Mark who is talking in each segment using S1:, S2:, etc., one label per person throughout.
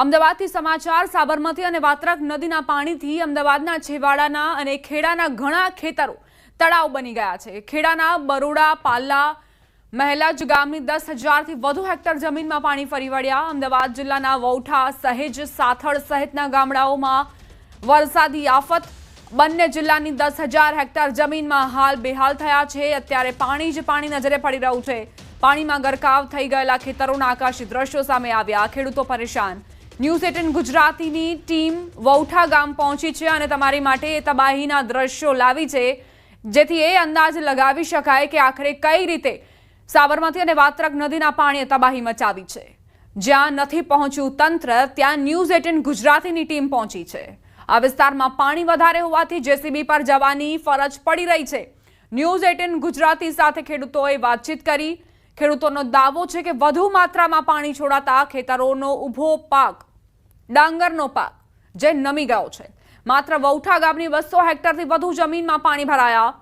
S1: અમદાવાદથી સમાચાર, સાબરમતી અને વાત્રક નદીના પાણીથી અમદાવાદના છેવાડાના અને ખેડાના ઘણા ખેતરો તળાવ બની ગયા છે. ખેડાના બરોડા પાલ્લા મહેલાજ ગામની દસ હજારથી વધુ હેક્ટર જમીનમાં પાણી ફરી વળ્યા. અમદાવાદ જિલ્લાના વૌઠા, સહેજ, સાથળ સહિતના ગામડાઓમાં વરસાદી આફત. બંને જિલ્લાની દસ હજાર હેક્ટર જમીનમાં હાલ બેહાલ થયા છે. અત્યારે પાણી જ પાણી નજરે પડી રહ્યું છે. પાણીમાં ગરકાવ થઈ ગયેલા ખેતરોના આકાશી દ્રશ્યો સામે આવ્યા. ખેડૂતો પરેશાન. ન્યૂઝ એટીન ગુજરાતીની ટીમ વૌઠા ગામ પહોંચી છે અને તમારી માટે એ તબાહીના દ્રશ્યો લાવી છે, જેથી એ અંદાજ લગાવી શકાય કે આખરે કઈ રીતે સાબરમતી અને વાત્રક નદીના પાણીએ તબાહી મચાવી છે. જ્યાં નથી પહોંચ્યું તંત્ર, ત્યાં ન્યૂઝ એટીન ગુજરાતીની ટીમ પહોંચી છે. આ વિસ્તારમાં પાણી વધારે હોવાથી જેસીબી પર જવાની ફરજ પડી રહી છે. ન્યૂઝ એટીન ગુજરાતી સાથે ખેડૂતોએ વાતચીત કરી. ખેડૂતોનો દાવો છે કે વધુ માત્રામાં પાણી છોડાતા ખેતરોનો ઊભો પાક ડાંગરનો પાક, જે નમી ગયો છે. માત્ર વૌઠા ગામની બસો હેક્ટરથી વધુ જમીનમાં પાણી ભરાયા.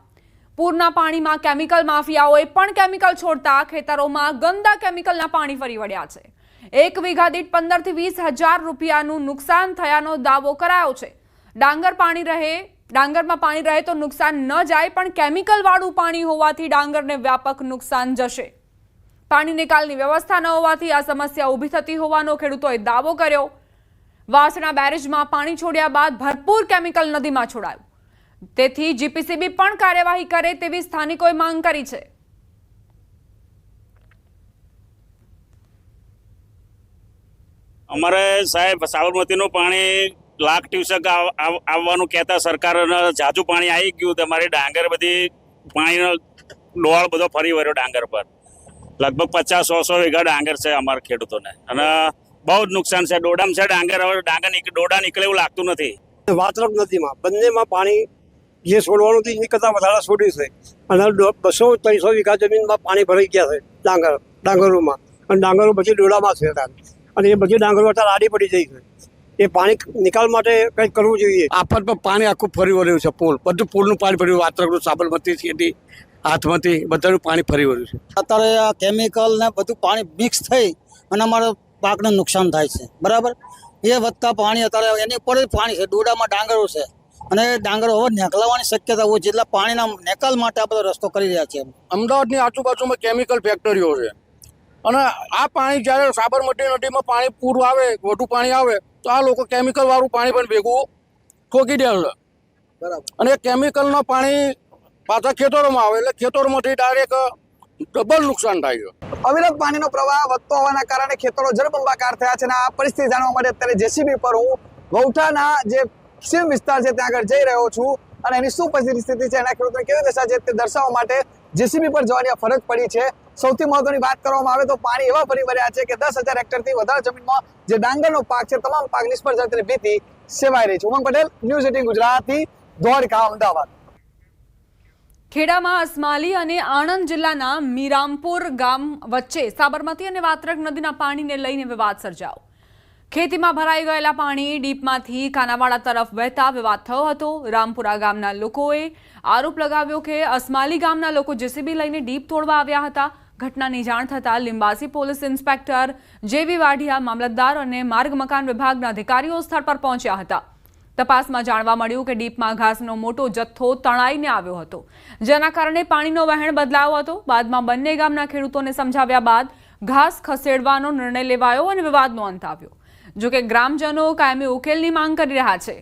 S1: પૂરના પાણીમાં કેમિકલ માફિયાઓએ પણ કેમિકલ છોડતા ખેતરોમાં ગંદા કેમિકલના પાણી ફરી વળ્યા છે. એક વીઘા દીઠ પંદરથી વીસ હજાર રૂપિયાનું નુકસાન થયાનો દાવો કરાયો છે. ડાંગર પાણી રહે, ડાંગરમાં પાણી રહે તો નુકસાન ન જાય, પણ કેમિકલવાળું પાણી હોવાથી ડાંગરને વ્યાપક નુકસાન જશે. પાણી નિકાલની વ્યવસ્થા ન હોવાથી આ સમસ્યા ઊભી થતી હોવાનો ખેડૂતોએ દાવો કર્યો. વાસણા બેરેજમાં પાણી છોડ્યા બાદ ભરપૂર કેમિકલ નદીમાં છોડાયું. તેથી જીપીસીબી પણ કાર્યવાહી કરે તેવી સ્થાનિકોએ માંગ કરી છે.
S2: અમારે સાહેબ, સાબરમતીનું પાણી લાખ ટ્યુસેક આવ- આવ- આવવાનું કહેતા સરકાર જાજુ પાણી આવી ગયું તો અમારી ડાંગર બધી પાણીનો ડોળ બધો ફરી વળ્યો ડાંગર પર. લગભગ પચાસ, સો સો વીઘા ડાંગર છે અમારા ખેડૂતોને. અને બહુ જ નુકસાન છે. ડોડામ છે ડાંગર હવે ડાંગર ડોડા નીકળે એવું લાગતું નથી.
S3: વાત્રક નદીમાં બંનેમાં પાણી જે છોડવાનું હતું એની કરતાં વધારે છોડ્યું છે. અને બસો ત્રણસો વીઘા જમીનમાં પાણી ભરાઈ ગયા છે ડાંગર ડાંગરોમાં. અને ડાંગરો બધી ડોળામાં છે અત્યારે. અને એ બધી ડાંગરો અત્યારે આડી પડી જઈ છે. એ પાણી નિકાલ માટે કંઈક કરવું જોઈએ.
S4: આફત પર પાણી આખું ફરી વળ્યું છે પુલ. બધું પુલનું પાણી ફર્યું વાત્રકનું સાબરમતી સીધી હાથમાંથી બધાનું પાણી ફરી વળ્યું છે.
S5: અત્યારે આ કેમિકલ ને બધું પાણી મિક્સ થઈ અને અમારા પાકને નુકસાન થાય છે. બરાબર? એ વધતા પાણી અત્યારે એની ઉપર જ પાણી છે. ડોડામાં ડાંગરો છે. અને ડાંગરો હવે નેકલાવાની શક્યતા હોય છે. એટલે પાણીના નેકલ માટે આ બધો રસ્તો કરી રહ્યા છે.
S4: અમદાવાદની આજુબાજુમાં કેમિકલ ફેક્ટરીઓ છે. અને આ પાણી જ્યારે સાબરમતી નદીમાં પાણી પૂરું આવે વધુ પાણી આવે તો આ લોકો કેમિકલવાળું પાણી પણ ભેગું ઠોકી દે છે.
S5: બરાબર.
S4: અને કેમિકલનું પાણી પાછા ખેતરોમાં આવે. એટલે ખેતરોમાંથી ડાયરેક્ટ ડબલ નુકસાન થાય છે.
S6: અવિરત પાણીનો પ્રવાહ વધતો હોવાના કારણે ખેતરો જળબંબાકાર થયા છે અને આ પરિસ્થિતિ જાણવા માટે અત્યારે જેસીબી પર હું વૌઠાના જે સીમ વિસ્તાર છે ત્યાં આગળ જઈ રહ્યો છું અને એની શું પરિસ્થિતિ છે એના ખેડૂતોને કેવી દશા છે તે દર્શાવવા માટે જેસીબી પર જવાની ફરજ પડી છે. સૌથી મહત્વની વાત કરવામાં આવે તો પાણી એવા ભરી ભર્યા છે કે દસ હજાર હેક્ટરથી વધારે જમીનમાં જે ડાંગરનો પાક છે, તમામ પાક નિષ્ફળ જતી ભીતિ સેવાઈ રહી છે. Umang Patel, news eighteen Gujarati, Dholka, Ahmedabad.
S1: ખેડામાં અસમાલી અને આણંદ જિલ્લાના મીરામપુર ગામ વચ્ચે સાબરમતી અને વાત્રક નદીના પાણીને લઈને વિવાદ સર્જાયો. ખેતીમાં ભરાઈ ગયેલા પાણી ડીપમાંથી કાનાવાડા તરફ વહેતા વિવાદ થયો હતો. રામપુરા ગામના લોકોએ આરોપ લગાવ્યો કે અસમાલી ગામના લોકો જેસીબી લઈને ડીપ તોડવા આવ્યા હતા. ઘટનાની જાણ થતાં લિંબાસી પોલીસ ઇન્સ્પેક્ટર જેવી વાઢિયા મામલતદાર અને માર્ગ મકાન વિભાગના અધિકારીઓ સ્થળ પર પહોંચ્યા હતા. તપાસમાં જાણવા મળ્યું કે ડીપમાં ઘાસનો મોટો જથ્થો તણાઈને આવ્યો હતો. જેના કારણે પાણીનો વહેણ બદલાયો હતો. બાદમાં બંને ગામના ખેડૂતોને સમજાવ્યા બાદ ઘાસ ખસેડવાનો નિર્ણય લેવાયો અને વિવાદનો અંત આવ્યો. જોકે ગ્રામજનો કાયમી ઉકેલની માંગ કરી રહ્યા છે.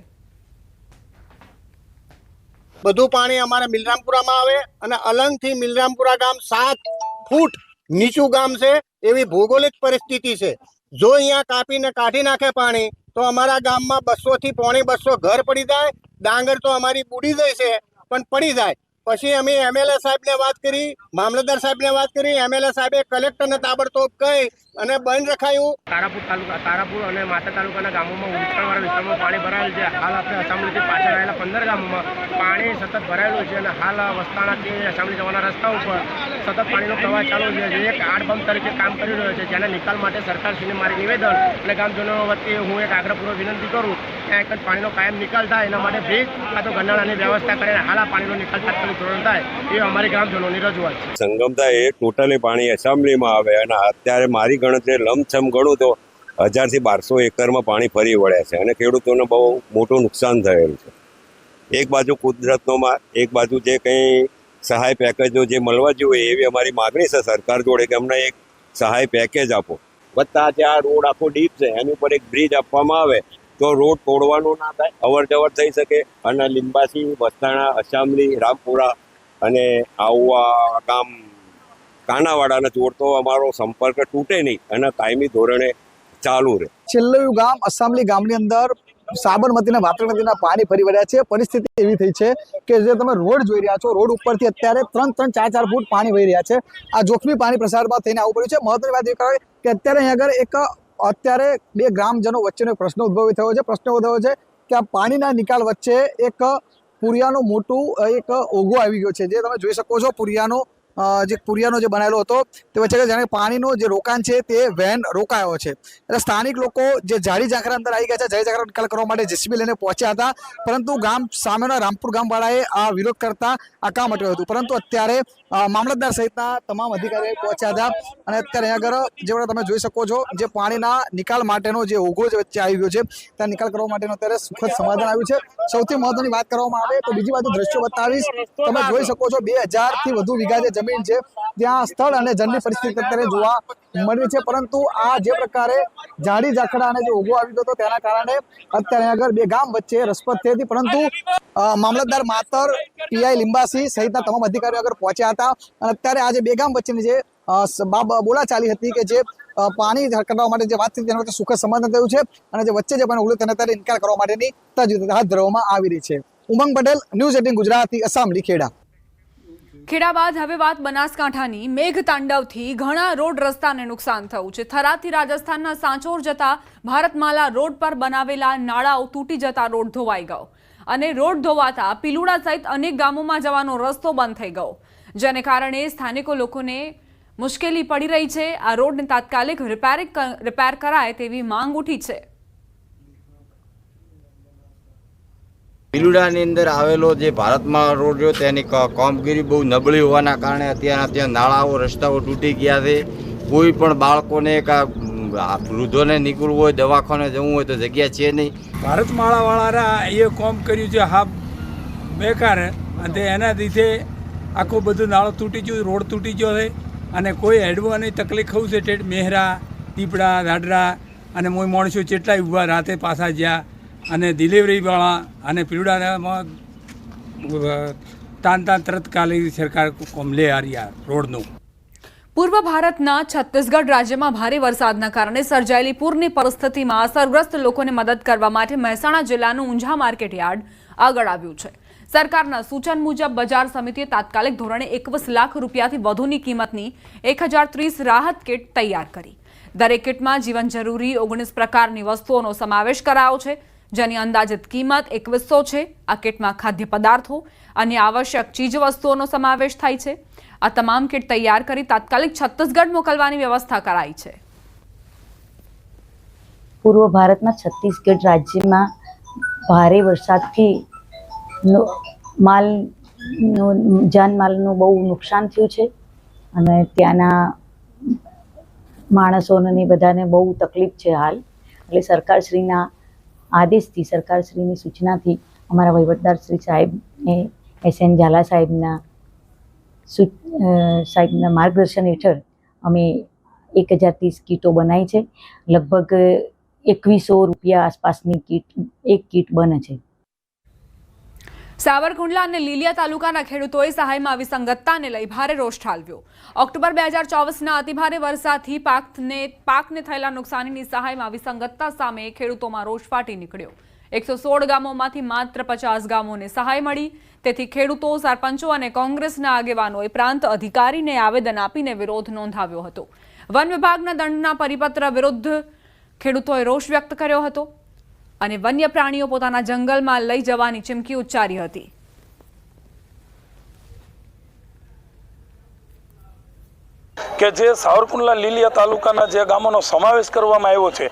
S7: બધું પાણી અમારે મિલરામપુરામાં આવે અને અલંગથી મિલરામપુરા ગામ સાત ફૂટ નીચું ગામ છે. એવી ભૌગોલિક પરિસ્થિતિ છે. જો અહીંયા કાપીને કાઢી નાખે પાણી તો અમારા ગામમાં બસો થી પોણી બસો ઘર પડી જાય, ડાંગર તો અમારી બુડી જાય છે પણ પડી જાય. પછી અમે એમએલએ સાહેબને વાત કરી, મામલતદાર સાહેબને વાત કરી એમએલએ સાહેબે કલેક્ટરને તાબડતોબ કહી અને બંધ રખાયું.
S8: તારાપુર તાલુકા, તારાપુર અને માતા તાલુકાના ગામોમાં ઉંચાણવાળા વિસ્તારમાં પાણી ભરાયેલ છે. હાલ આપણે અસામલીથી પાછળ આવેલા પંદર ગામોમાં પાણી સતત ભરાયેલું છે અને હાલ વસ્તાણાથી અસામલી જવાના રસ્તા ઉપર સતત પાણીનો પ્રવાહ ચાલુ છે. જે એક આડ બંધ તરીકે કામ કરી રહ્યો છે. જેના નિકાલ માટે સરકારશ્રીને મારી નિવેદન અને ગામજનો વતી હું એક આગ્રહપૂર્વક વિનંતી કરું કે એક જ પાણીનો કાયમ નિકાલ એના માટે બ્રિજ કાં તો ગંડાળાની વ્યવસ્થા કરીને હાલા પાણીનો નિકાલ તાત્કાલિક ધોરણ થાય, એ અમારી ગ્રામજનોની રજૂઆત છે.
S9: સંગમતા એ ટોટલી પાણી એસેમ્બલીમાં આવે અને અત્યારે મારી ગણતરી લમછમ ગણું તો હજારથી બારસો એકરમાં પાણી ફરી વળ્યા છે અને ખેડૂતોને બહુ મોટું નુકસાન થયેલું છે. એક બાજુ કુદરતનો માં એક બાજુ જે કંઈ સહાય પેકેજો જે મળવા જોઈએ એવી અમારી માગણી છે સરકાર જોડે કે અમને એક સહાય પેકેજ આપો. વત્તા જે આ રોડ આખો ડીપ છે, એની ઉપર એક બ્રિજ આપવામાં આવે તો રોડ તોડવાનો ના થાય અવર જવર થઈ શકે અને લીંબાસી વસ્તાણા અસામલી, રામપુરા અને આવા ગામ કાનાવાડાને જોડતો અમારો સંપર્ક તૂટે નહીં અને કાયમી ધોરણે ચાલુ રહે.
S6: છેલ્લું ગામ, અસામલી ગામની અંદર સાબરમતીના વાત્રક નદીના પાણી ફરી વળ્યા છે. પરિસ્થિતિ એવી થઈ છે કે જે તમે રોડ જોઈ રહ્યા છો, રોડ ઉપરથી અત્યારે ત્રણ ત્રણ, ચાર ચાર ફૂટ પાણી વહી રહ્યા છે. આ જોખમી પાણી પ્રસારમાં થઈને આવવું પડ્યું છે. મહત્વની વાત એ કહેવાય કે અત્યારે અહીં આગળ એક અત્યારે બે ગ્રામજનો વચ્ચેનો એક પ્રશ્ન ઉદ્ભવ થયો છે. પ્રશ્ન ઉદ્ભવ્યો છે કે આ પાણીના નિકાલ વચ્ચે એક પુરિયાનું મોટું, એક ઓગો આવી ગયો છે. જે તમે જોઈ શકો છો પુરિયાનો જે પુરિયાનો જે બનાવેલો હતો, તે વચ્ચે જાણે પાણીનું જે રોકાણ છે તે વેન રોકાયો છે. એટલે સ્થાનિક લોકો જે જાડી ઝાંખરા અંદર આવી ગયા છે, જાડી ઝાંખરા નિકાલ કરવા માટે જેસીબી લઈને પહોંચ્યા હતા, પરંતુ ગામ સામેના રામપુર ગામવાળાએ આ વિરોધ કરતા આ કામ અટક્યું હતું. પરંતુ અત્યારે મામલતદાર સહિતના તમામ અધિકારીઓ પહોંચ્યા હતા અને અત્યારે અહીંયા આગળ જે તમે જોઈ શકો છો, જે પાણીના નિકાલ માટેનો જે ઓઘો જે વચ્ચે આવી ગયો છે, ત્યાં નિકાલ કરવા માટેનો અત્યારે સુખદ સમાધાન આવ્યું છે. સૌથી મહત્વની વાત કરવામાં આવે તો બીજી બાજુ દ્રશ્યો બતાવીશ. તમે જોઈ શકો છો, બેથી વધુ વીઘા જે જમીન છે, ત્યાં સ્થળ અને જળની પરિસ્થિતિ અત્યારે જોવા મળી છે. પરંતુ આ જે પ્રકારે જાડી ઝાખડા અને જે ઓઘો આવી ગયો તેના કારણે અત્યારે આગળ બે ગામ વચ્ચે રસપ્રદ થઈ હતી. પરંતુ મામલતદાર માતર પીઆઈ લિંબાસી સહિતના તમામ અધિકારીઓ આગળ પહોંચ્યા હતા. અને અત્યારે આજે બે ગામ વચ્ચેની જે બોલા ચાલી હતી કે જે પાણી કરવા માટે જે વાત થઈ તેના વચ્ચે સુખદ સમાધાન થયું છે અને જે વચ્ચે જે પણ ઉલ્લેખ તેને અત્યારે ઇન્કાર કરવા માટેની તજવીજ હાથ ધરવામાં આવી રહી છે. ઉમંગ પટેલ, ન્યૂઝ એટીન ગુજરાતી, અસામ, લીખેડા.
S1: ખેડા બાદ હવે વાત બનાસકાંઠાની મેઘ તાંડવથી ઘણા રોડ રસ્તાને નુકસાન થયું છે. થરાથી રાજસ્થાનના સાંચોર જતા ભારતમાલા રોડ પર બનાવેલા નાળાઓ તૂટી જતા રોડ ધોવાઈ ગયો અને રોડ ધોવાતા પિલુડા સહિત અનેક ગામોમાં જવાનો રસ્તો બંધ થઈ ગયો. જેને કારણે સ્થાનિકો લોકોને મુશ્કેલી પડી રહી છે. આ રોડને તાત્કાલિક રિપેરિંગ રિપેર કરાય તેવી માંગ ઉઠી છે.
S10: બિલુડાની અંદર આવેલો જે ભારતમાં રોડ રહ્યો તેની કામગીરી બહુ નબળી હોવાના કારણે અત્યારના ત્યાં નાળાઓ, રસ્તાઓ તૂટી ગયા છે. કોઈ પણ બાળકોને કા વૃદ્ધોને નીકળવું હોય, દવાખાને જવું હોય તો જગ્યા છે નહીં.
S11: ભારતમાળાવાળા એ કોમ કર્યું છે હા, બેકાર. અને એના લીધે આખું બધું નાળો તૂટી ગયું, રોડ તૂટી ગયો છે. અને કોઈ હેડવાની તકલીફ થવું છે ટેટ, મેહરા દીપડા દાદરા અને મોય માણસો જેટલાય ઊભા રાતે પાછા જ્યાં અને ડિલિવરીવાળા અને પીવડામાં તાન તાન તરતકાલી સરકાર કોમ લે આ રોડનું.
S1: પૂર્વ ભારતના છત્તીસગઢ રાજ્યમાં ભારે વરસાદના કારણે સર્જાયેલી પૂરની પરિસ્થિતિમાં અસરગ્રસ્ત લોકોને મદદ કરવા માટે મહેસાણા જિલ્લાનું ઊંઝા માર્કેટ યાર્ડ આગળ આવ્યું છે. સરકારના સૂચન મુજબ બજાર સમિતિએ તાત્કાલિક ધોરણે એકવીસ લાખ રૂપિયાથી વધુની કિંમતની એક હજાર ત્રીસ રાહત કીટ તૈયાર કરી. દરેક કીટમાં જીવન જરૂરી ઓગણીસ પ્રકારની વસ્તુઓનો સમાવેશ કરાયો છે. જેની અંદાજિત કિંમત એકવીસો છે. આ કિટમાં ખાદ્ય પદાર્થો અને આવશ્યક ચીજ વસ્તુઓનો સમાવેશ થાય છે. આ તમામ કિટ તૈયાર કરી તાત્કાલિક છત્તીસગઢ મોકલવાની વ્યવસ્થા કરાઈ છે.
S12: પૂર્વ ભારતમાં છત્તીસગઢ રાજ્યમાં ભારે વરસાદથી માલનું જાનમાલનું બહુ નુકસાન થયું છે. અને ત્યાંના માણસોને બધાને બહુ તકલીફ છે હાલ. એટલે સરકારશ્રીના આદેશથી સરકારશ્રીની સૂચનાથી અમારા વહીવટદાર શ્રી સાહેબને એસ એન ઝાલા સાહેબના સાહેબના માર્ગદર્શન હેઠળ અમે એક હજાર ત્રીસ કીટો બનાવી છે. લગભગ એકવીસો રૂપિયા આસપાસની કીટ, એક કીટ બને છે.
S1: સાવરકુંડલા અને લીલિયા તાલુકાના ખેડૂતોએ સહાયમાં વિસંગતતાને લઈ ભારે રોષ ઠાલવ્યો. ઓક્ટોબર બે હજાર ચોવીસના અતિભારે વરસાદથી પાકને પાકને થયેલા નુકસાનીની સહાયમાં વિસંગતતા સામે ખેડૂતોમાં રોષ ફાટી નીકળ્યો. એકસો સોળ ગામોમાંથી માત્ર પચાસ ગામોને સહાય મળી. તેથી ખેડૂતો, સરપંચો અને કોંગ્રેસના આગેવાનોએ પ્રાંત અધિકારીને આવેદન આપીને વિરોધ નોંધાવ્યો હતો. વન વિભાગના દંડના પરિપત્ર વિરુદ્ધ ખેડૂતોએ રોષ વ્યક્ત કર્યો હતો. અને વન્ય પ્રાણીઓ પોતાના જંગલમાં લઈ જવાની ચીમકી ઉચ્ચારી હતી.
S11: કે જે સાવરકુંડલા લીલિયા તાલુકાના જે ગામોનો સમાવેશ કરવામાં આવ્યો છે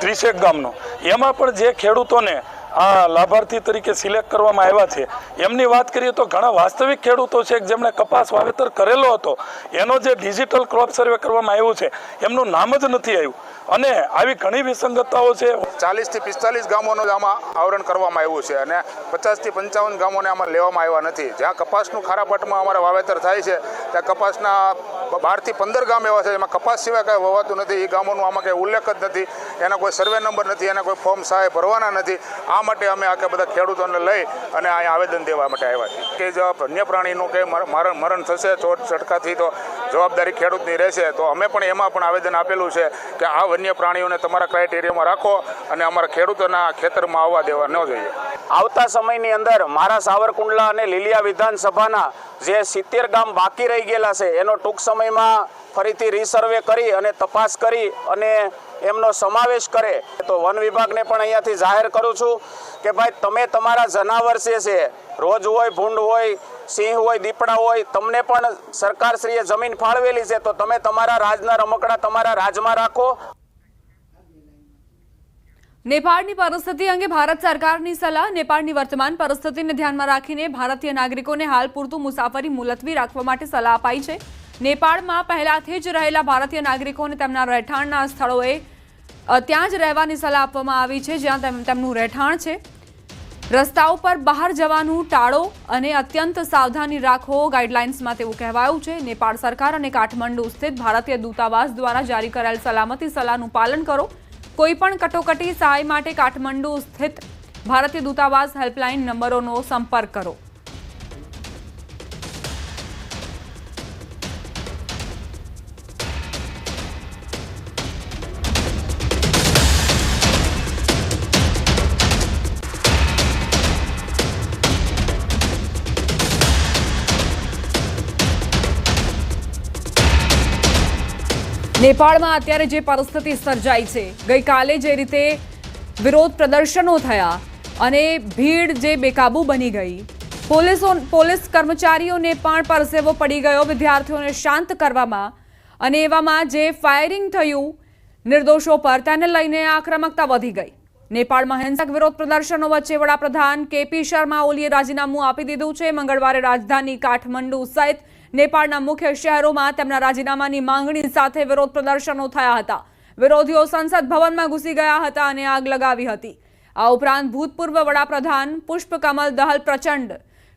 S11: ત્રીસેક ગામનો, એમાં પણ જે ખેડૂતોને આ લાભાર્થી તરીકે સિલેક્ટ કરવામાં આવ્યા છે. એમની વાત કરીએ તો ઘણા વાસ્તવિક ખેડૂતો છે જેમણે કપાસ વાવેતર કરેલો હતો. એનો જે ડિજિટલ ક્રોપ સર્વે કરવામાં આવ્યો છે, એમનું નામ જ નથી આવ્યું. અને આવી ઘણી વિસંગતતાઓ છે.
S4: ચાલીસથી પિસ્તાલીસ ગામોનું આમાં આવરણ કરવામાં આવ્યું છે અને પચાસથી પંચાવન ગામોને આમાં લેવામાં આવ્યા નથી. જ્યાં કપાસનું ખારા પટમાં અમારે વાવેતર થાય છે, ત્યાં કપાસના બારથી પંદર ગામ એવા છે, એમાં કપાસ સિવાય કાંઈ વવાતું નથી. એ ગામોનું આમાં કંઈ ઉલ્લેખ જ નથી. એના કોઈ સર્વે નંબર નથી, એના કોઈ ફોર્મ સહાય ભરવાના નથી. આ માટે અમે આખા બધા ખેડૂતોને લઈ અને અહીંયા આવેદન દેવા માટે આવ્યા છીએ. કે જો વન્ય પ્રાણીનું કંઈ મરણ મરણ થશે ચોટ છટકાથી તો જવાબદારી ખેડૂતની રહેશે, તો અમે પણ એમાં પણ આવેદન આપેલું છે કે આ વન્ય પ્રાણીઓને તમારા ક્રાઇટેરિયામાં રાખો અને અમારા ખેડૂતોના ખેતરમાં આવવા દેવા ન જોઈએ.
S8: આવતા સમયની અંદર મારા સાવરકુંડલા અને લીલિયા વિધાનસભાના જે સિત્તેર ગામ બાકી રહી ગયેલા છે, એનો ટૂંક સમયમાં ફરીથી રીસર્વે કરી અને તપાસ કરી અને એમનો સમાવેશ કરે. તો વન વિભાગને પણ અહીંયાથી જાહેર કરું છું કે ભાઈ, તમે તમારા જનાવર છે, રોજ હોય, ભૂંડ હોય, સિંહ હોય, દીપડા હોય, તમને પણ સરકારશ્રીએ જમીન ફાળવેલી છે, તો તમે તમારા રાજના રમકડા તમારા રાજમાં રાખો.
S1: નેપાળની પરિસ્થિતિ અંગે ભારત સરકારની સલાહ. નેપાળની વર્તમાન પરિસ્થિતિને ધ્યાનમાં રાખીને ભારતીય નાગરિકોને હાલ પૂરતું મુસાફરી મુલતવી રાખવા માટે સલાહ અપાઈ છે. નેપાળમાં પહેલાથી જ રહેલા ભારતીય નાગરિકોને તેમના રહેઠાણના સ્થળોએ ત્યાં જ રહેવાની સલાહ આપવામાં આવી છે, જ્યાં તેમ- તેમનું રહેઠાણ છે. રસ્તા ઉપર બહાર જવાનું ટાળો અને અત્યંત સાવધાની રાખો ગાઈડલાઇન્સમાં તેવું કહેવાયું છે. નેપાળ સરકાર અને કાઠમંડુ સ્થિત ભારતીય દૂતાવાસ દ્વારા જારી કરાયેલ સલામતી સલાહનું પાલન કરો. કોઈપણ કટોકટી સહાય માટે કાઠમંડુ સ્થિત ભારતીય દૂતાવાસ હેલ્પલાઇન નંબરોનો સંપર્ક કરો. નેપાળમાં અત્યારે જે પરિસ્થિતિ સર્જાઈ છે, ગઈકાલે જે રીતે વિરોધ પ્રદર્શનો થયા અને ભીડ જે બેકાબુ બની ગઈ, પોલીસો, પોલીસ કર્મચારીઓને પણ પરસેવો પડી ગયો, વિદ્યાર્થીઓને શાંત કરવામાં અને એવામાં જે ફાયરિંગ થયું નિર્દોષો પર તેને લઈને આક્રમકતા વધી ગઈ. નેપાળમાં હિંસક વિરોધ પ્રદર્શનો વચ્ચે વડાપ્રધાન કેપી શર્મા ઓલીએ રાજીનામું આપી દીધું છે. મંગળવારે રાજધાની કાઠમંડુ સહિત નેપાળના મુખ્ય શહેરોમાં તેમના રાજીનામાની માંગણી સાથે વિરોધ પ્રદર્શનો થયા હતા. વિરોધીઓ સંસદ ભવનમાં ઘૂસી ગયા હતા અને આગ લગાવી હતી. આ ઉપરાંત ભૂતપૂર્વ વડાપ્રધાન પુષ્પકમલ દહલ પ્રચંડ,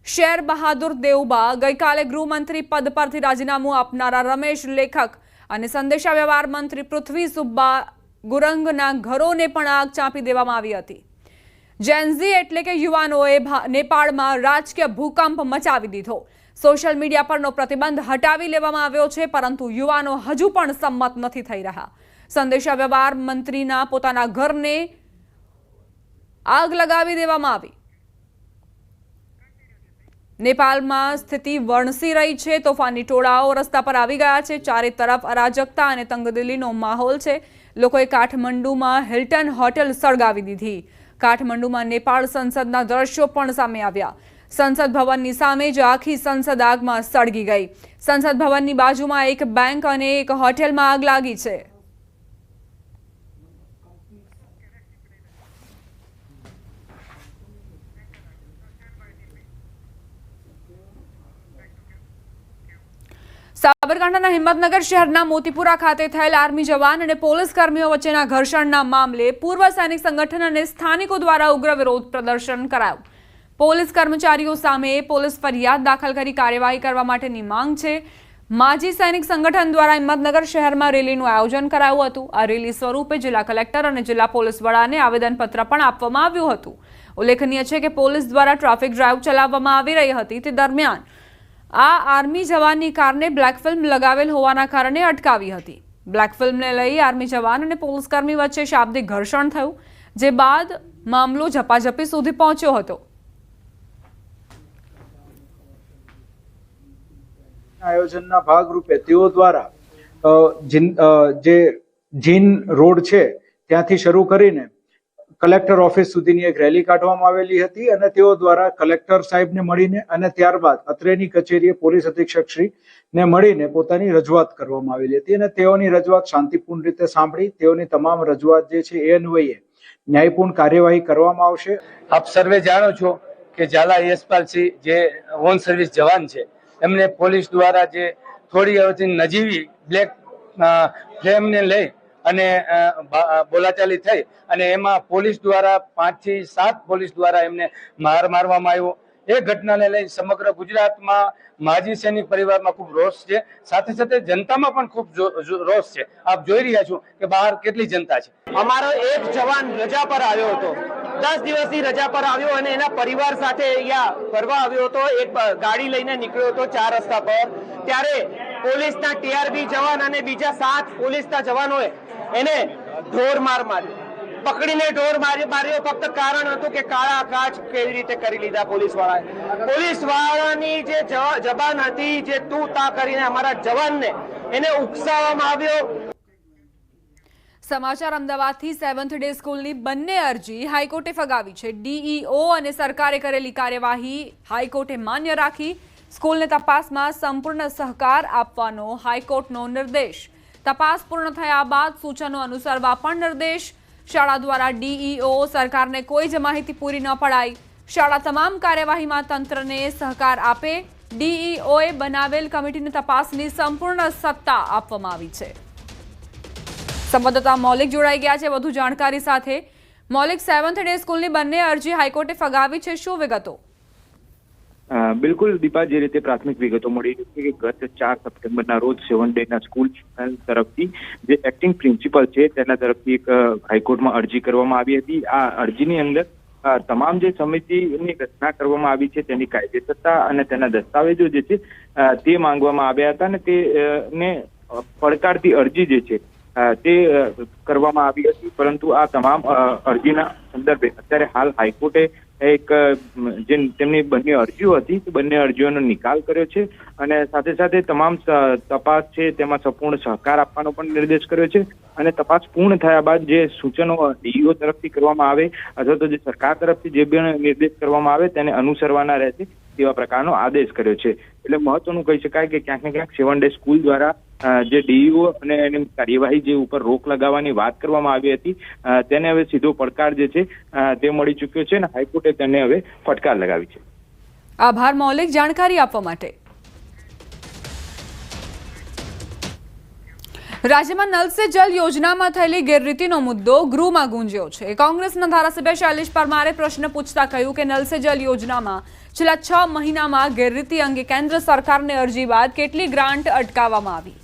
S1: શેર બહાદુર દેવબા ગઈકાલે ગૃહમંત્રી પદ પરથી રાજીનામું આપનારા રમેશ લેખક અને સંદેશા વ્યવહાર મંત્રી પૃથ્વી સુબ્બા ગુરંગના ઘરોને પણ આગ ચાંપી દેવામાં આવી હતી. જેન્ઝી એટલે કે યુવાનોએ નેપાળમાં રાજકીય ભૂકંપ મચાવી દીધો. સોશિયલ મીડિયા પરનો પ્રતિબંધ હટાવી લેવામાં આવ્યો છે, પરંતુ યુવાનો હજુ પણ સંમત નથી થઈ રહ્યા. સંદેશા વ્યવહાર મંત્રીના પોતાના ઘરને આગ લગાવી દેવામાં આવી. નેપાળમાં સ્થિતિ વણસી રહી છે, તોફાની ટોળાઓ રસ્તા પર આવી ગયા છે, ચારે તરફ અરાજકતા અને તંગદિલીનો માહોલ છે. લોકોએ કાઠમંડુમાં હિલ્ટન હોટેલ સળગાવી દીધી. કાઠમંડુમાં નેપાળ સંસદના દ્રશ્યો પણ સામે આવ્યા. સંસદ ભવનની સામે જ આખી સંસદ આગમાં સળગી ગઈ. સંસદ ભવનની બાજુમાં એક બેંક અને એક હોટેલમાં આગ લાગી છે. સાબરકાંઠાના હિંમતનગર શહેરના મોતીપુરા ખાતે થયેલ આર્મી જવાન અને પોલીસ કર્મીઓ વચ્ચેના ઘર્ષણના મામલે પૂર્વ સૈનિક સંગઠન અને સ્થાનિકો દ્વારા ઉગ્ર વિરોધ પ્રદર્શન કરાયું. પોલીસ કર્મચારીઓ સામે પોલીસ ફરિયાદ દાખલ કરી કાર્યવાહી કરવા માટેની માંગ છે. માજી સૈનિક સંગઠન દ્વારા હિંમતનગર શહેરમાં રેલીનું આયોજન કરાયું હતું. આ રેલી સ્વરૂપે જિલ્લા કલેક્ટર અને જિલ્લા પોલીસ વડાને આવેદનપત્ર પણ આપવામાં આવ્યું હતું. ઉલ્લેખનીય છે કે પોલીસ દ્વારા ટ્રાફિક ડ્રાઈવ ચલાવવામાં આવી રહી હતી. તે દરમિયાન આ આર્મી જવાનની કારને બ્લેક ફિલ્મ લગાવેલ હોવાના કારણે અટકાવી હતી. બ્લેક ફિલ્મને લઈ આર્મી જવાન અને પોલીસકર્મી વચ્ચે શાબ્દિક ઘર્ષણ થયું, જે બાદ મામલો ઝપાઝપી સુધી પહોંચ્યો હતો.
S13: આયોજનના ભાગરૂપે તેઓ દ્વારા જે જીન રોડ છે, ત્યાંથી શરૂ કરીને કલેક્ટર ઓફિસ સુધીની એક રેલી કાઢવામાં આવેલી હતી અને તેઓ દ્વારા કલેક્ટર સાહેબને મળીને અને ત્યારબાદ અત્રેની કચેરીએ પોલીસ અધિક્ષક શ્રી ને મળીને પોતાની રજૂઆત કરવામાં આવેલી હતી અને તેઓની રજૂઆત શાંતિપૂર્ણ રીતે સાંભળી, તેઓની તમામ રજૂઆત જે છે એ અન્વયે ન્યાયપૂર્ણ કાર્યવાહી કરવામાં આવશે.
S14: આપ સર્વે જાણો છો કે ઝાલા યશપાલસિંહ જે ઓન સર્વિસ જવાન છે એમને પોલીસ દ્વારા જે થોડી હવેથી નજીવી બ્લેક ફ્લેમને લઈ અને બોલાચાલી થઈ અને એમાં પોલીસ દ્વારા પાંચથી સાત પોલીસ દ્વારા એમને માર મારવામાં આવ્યો. એ ઘટનાને લઈ સમગ્ર ગુજરાતમાં માજી સૈનિક પરિવારમાં ખૂબ રોષ છે. સાથે સાથે જનતામાં પણ ખૂબ રોષ છે. આપ જોઈ રહ્યા છો કે બહાર કેટલી જનતા છે.
S8: અમારો એક જવાન રજા પર આવ્યો હતો. દસ દિવસની રજા પર આવ્યો અને એના પરિવાર સાથે અહીંયા ફરવા આવ્યો હતો. એક ગાડી લઈને નીકળ્યો હતો ચાર રસ્તા પર. ત્યારે પોલીસના ટીઆરબી જવાન અને બીજા સાત પોલીસના જવાનોએ એને ઢોર માર માર્યો. પકડીને ઢોર મારી માર્યો. ફક્ત કારણ હતું કે કાળા કાચ કેવી રીતે કરી લીધા પોલીસ વાળાએ પોલીસ વાળાની જે જબાન હતી, જે તું તા કરીને અમારા જવાનને એને ઉકસાવવામાં આવ્યો.
S1: સમાચાર અમદાવાદથી સેવન્થ ડે સ્કૂલની બંને અરજી હાઈકોર્ટે ફગાવી છે. ડીઈઓ અને સરકારે કરેલી કાર્યવાહી હાઈકોર્ટે માન્ય રાખી. સ્કૂલને તપાસમાં સંપૂર્ણ સહકાર આપવાનો હાઈકોર્ટનો નિર્દેશ. તપાસ પૂર્ણ થયા બાદ સૂચનો અનુસરવા પણ નિર્દેશ. શાળા દ્વારા ડીઈઓ સરકારને કોઈ જ માહિતી પૂરી ન પડાઈ. શાળા તમામ કાર્યવાહીમાં તંત્રને સહકાર આપે. ડીઈઓએ બનાવેલ કમિટીને તપાસની સંપૂર્ણ સત્તા આપવામાં આવી છે. સંવાદદાતા મૌલિક જોડાઈ ગયા છે વધુ જાણકારી સાથે. મૌલિક સેવન્થ ડે સ્કૂલની બંને અરજી હાઈકોર્ટે ફગાવી છે. શું વિગતો?
S13: બિલકુલ દીપા, જે રીતે પ્રાથમિક વિગતો મળી રહી છે કે ગત ચાર સપ્ટેમ્બરના રોજ સેવન ડે ના સ્કૂલ તરફથી જે એક્ટિંગ પ્રિન્સિપલ છે તેના તરફથી એક હાઈકોર્ટમાં અરજી કરવામાં આવી હતી. આ અરજીની અંદર તમામ જે સમિતિની રચના કરવામાં આવી છે તેની કાયદેસરતા અને તેના દસ્તાવેજો જે છે તે માંગવામાં આવ્યા હતા અને તે ને પડકારતી અરજી જે છે તે કરવામાં આવી હતી. પરંતુ આ તમામ અરજીના સંદર્ભે અત્યારે હાલ હાઈકોર્ટે એક જે તેમની બંને અરજીઓ હતી, તે બંને અરજીઓનો નિકાલ કર્યો છે અને સાથે સાથે તમામ તપાસ છે તેમાં સંપૂર્ણ સહકાર આપવાનો પણ નિર્દેશ કર્યો છે અને તપાસ પૂર્ણ થયા બાદ જે સૂચનો ડીઈઓ તરફથી કરવામાં આવે અથવા તો જે સરકાર તરફથી જે પણ નિર્દેશ કરવામાં આવે તેને અનુસરવાના રહેશે. તેવા પ્રકારનો આદેશ કર્યો છે. એટલે મહત્વનું કહી શકાય કે ક્યાંક ને ક્યાંક સેવન ડે સ્કૂલ દ્વારા જે ડીઈઓ અને એની કાર્યવાહી જે ઉપર રોક લગાવવાની વાત કરવામાં આવી હતી તેને હવે સીધો પડકાર જે છે તે મળી ચૂક્યો છે અને હાઈકોર્ટે તેને હવે ફટકાર લગાવી છે.
S1: આભાર મૌલિક જાણકારી આપવા માટે. રાજ્યમાં નલ સે જલ યોજનામાં થયેલી ગેરરીતિનો મુદ્દો ગૃહમાં ગુંજ્યો છે. કોંગ્રેસના ધારાસભ્ય શૈલેષ પરમારે પ્રશ્ન પૂછતા કહ્યું કે નલ સે જલ યોજનામાં છેલ્લા છ મહિનામાં ગેરરીતિ અંગે કેન્દ્ર સરકારને અરજી બાદ કેટલી ગ્રાન્ટ અટકાવવામાં આવી?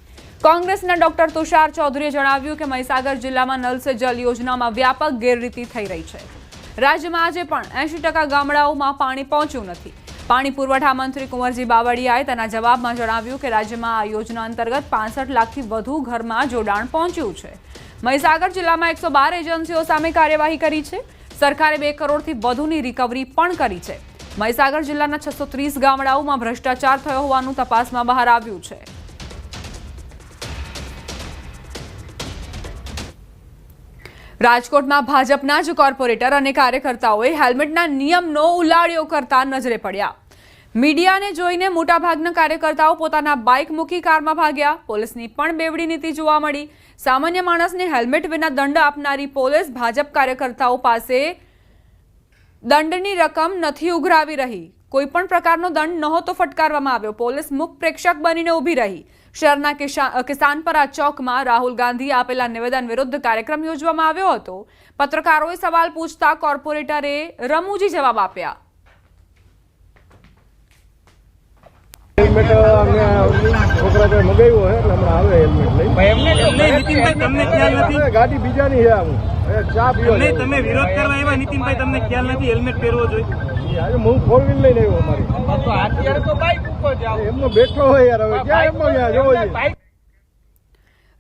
S1: કોંગ્રેસના ડોક્ટર તુષાર ચૌધરીએ જણાવ્યું કે મહીસાગર જિલ્લામાં નલ સે જલ યોજનામાં વ્યાપક ગેરરીતિ થઈ રહી છે. રાજ્યમાં આજે પણ એંશી ગામડાઓમાં પાણી પહોંચ્યું નથી. પાણી પુરવઠા મંત્રી કુંવરજી બાવળિયાએ તેના જવાબમાં જણાવ્યું કે રાજ્યમાં આ યોજના અંતર્ગત પાંસઠ લાખથી વધુ ઘરમાં જોડાણ પહોંચ્યું છે. મહીસાગર જિલ્લામાં એકસો એજન્સીઓ સામે કાર્યવાહી કરી છે. સરકારે બે કરોડથી વધુની રિકવરી પણ કરી છે. મહીસાગર જિલ્લાના છસો ત્રીસ ગામડાઓમાં ભ્રષ્ટાચાર થયો હોવાનું તપાસમાં બહાર આવ્યું છે. રાજકોટમાં ભાજપના જ કોર્પોરેટર અને કાર્યકર્તાઓએ હેલ્મેટના નિયમનો ઉલાળ્યો કરતા નજરે પડ્યા. મીડિયાને જોઈને મોટાભાગના કાર્યકર્તાઓ પોતાના બાઇક મૂકી કારમાં ભાગ્યા. પોલીસની પણ બેવડી નીતિ જોવા મળી. સામાન્ય માણસને હેલ્મેટ વિના દંડ આપનારી પોલીસ ભાજપ કાર્યકર્તાઓ પાસે દંડની રકમ નથી ઉઘરાવી રહી. કોઈ પણ પ્રકારનો દંડ નહોતો ફટકારવામાં આવ્યો. પોલીસ મુખ પ્રેક્ષક બનીને ઊભી રહી. શહેરના કિસાનપરા ચોકમાં રાહુલ ગાંધીએ આપેલા નિવેદન વિરુદ્ધ કાર્યક્રમ યોજવામાં આવ્યો હતો. પત્રકારોએ સવાલ પૂછતા કોર્પોરેટરે રમૂજી જવાબ આપ્યા.
S7: હેલ્મેટ છોકરા કોઈ મગાવ્યો હોય એટલે હમણાં આવે હેલ્મેટ લઈ ગાડી બીજાની છે આવું ચા પીવા તમે વિરોધ કરવા એવા નીતિનભાઈ તમને ખ્યાલ નથી હેલ્મેટ પહેરવો જોઈએ? આજે હું ફોર વ્હીલ લઈને આવ્યો અમારી. એમનો બેઠો હોય યાર હવે ક્યાં એમનો ત્યાં જોવો છે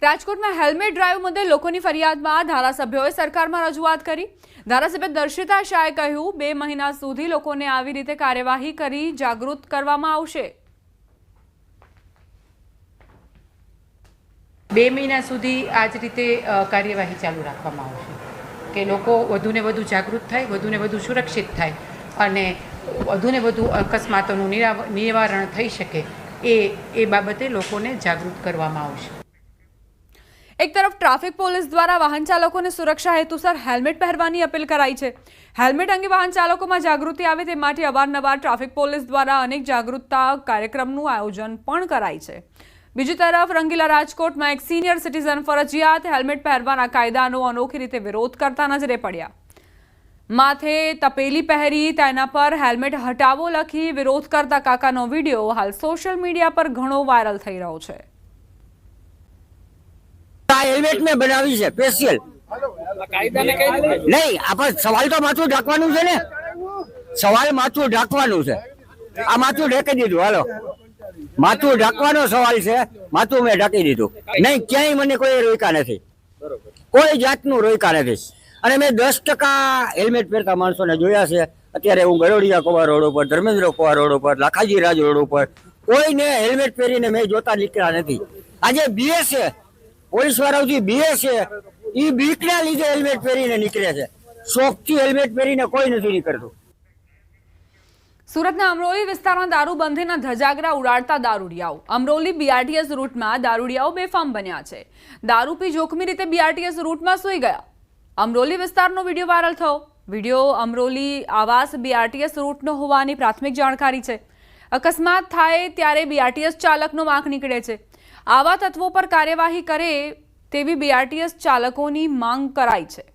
S1: રાજકોટમાં હેલ્મેટ ડ્રાઈવ મુદ્દે લોકોની ફરિયાદમાં ધારાસભ્યોએ સરકારમાં રજૂઆત કરી. ધારાસભ્ય દર્શિતા શાહે કહ્યું બે મહિના સુધી લોકોને આવી રીતે કાર્યવાહી કરી જાગૃત કરવામાં આવશે.
S15: બે મહિના સુધી આ જ રીતે કાર્યવાહી ચાલુ રાખવામાં આવશે. કે લોકો વધુને વધુ જાગૃત થાય, વધુને વધુ સુરક્ષિત થાય અને વધુને વધુ અકસ્માતોનું નિવારણ થઈ શકે એ એ બાબતે લોકોને જાગૃત કરવામાં આવશે.
S1: એક તરફ ટ્રાફિક પોલીસ દ્વારા વાહન ચાલકોને સુરક્ષા હેતુસર હેલ્મેટ પહેરવાની અપીલ કરાઈ છે. હેલ્મેટ અંગે વાહન ચાલકોમાં જાગૃતિ આવે તે માટે અવારનવાર ટ્રાફિક પોલીસ દ્વારા અનેક જાગૃતતા કાર્યક્રમનું આયોજન પણ કરાય છે. બીજી તરફ રંગીલા રાજકોટમાં એક સિનિયર સિટીઝન ફરજિયાત હેલ્મેટ પહેરવાના કાયદાનો અનોખી રીતે વિરોધ કરતા નજરે પડ્યા. માથે તપેલી પહેરી તેના પર હેલ્મેટ હટાવો લખી વિરોધ કરતા કાકાનો વીડિયો હાલ સોશિયલ મીડિયા પર ઘણો વાયરલ થઈ રહ્યો છે.
S16: આ હેલ્મેટ મેં બનાવી છે માથું ઢાંકવાનું છે ને? સવાલ માથું ઢાંકવાનું છે. આ માથું ઢેકી દીધું, હાલો. માથું ઢાંકવાનો સવાલ છે. માથું મેં ઢાંકી દીધું. નહીં ક્યાંય મને કોઈ રોયકા નથી. કોઈ જાતનું રોયકા નથી. અને મેં દસ ટકા હેલ્મેટ પહેરતા માણસોને જોયા છે. અત્યારે હું ગરોડિયા કોવા રોડ ઉપર ધર્મેન્દ્ર કોવા રોડ ઉપર લાખાજી રાજ રોડ ઉપર કોઈને હેલ્મેટ પહેરીને મેં જોતા નીકળ્યા નથી. આજે બીએ છે પોલીસ વાળાઓથી બીએ છે એ બીકના લીધે હેલ્મેટ પહેરીને નીકળે છે. શોખથી હેલ્મેટ પહેરીને કોઈ નથી નીકળતું.
S1: સુરતના અમરોલી વિસ્તારમાં દારૂબંધીના ધજાગરા ઉડાડતા દારૂડિયાઓ. અમરોલી બીઆરટીએસ રૂટમાં દારૂડિયાઓ બેફામ બન્યા છે. દારૂ પી જોખમી રીતે બીઆરટીએસ રૂટમાં સૂઈ ગયા. અમરોલી વિસ્તારનો વીડિયો વાયરલ થયો. વીડિયો અમરોલી આવાસ બીઆરટીએસ રૂટનો હોવાની પ્રાથમિક જાણકારી છે. અકસ્માત થાય ત્યારે બીઆરટીએસ ચાલકનો વાંક નીકળે છે. આવા તત્વો પર કાર્યવાહી કરે તેવી બીઆરટીએસ ચાલકોની માંગ કરાઈ છે.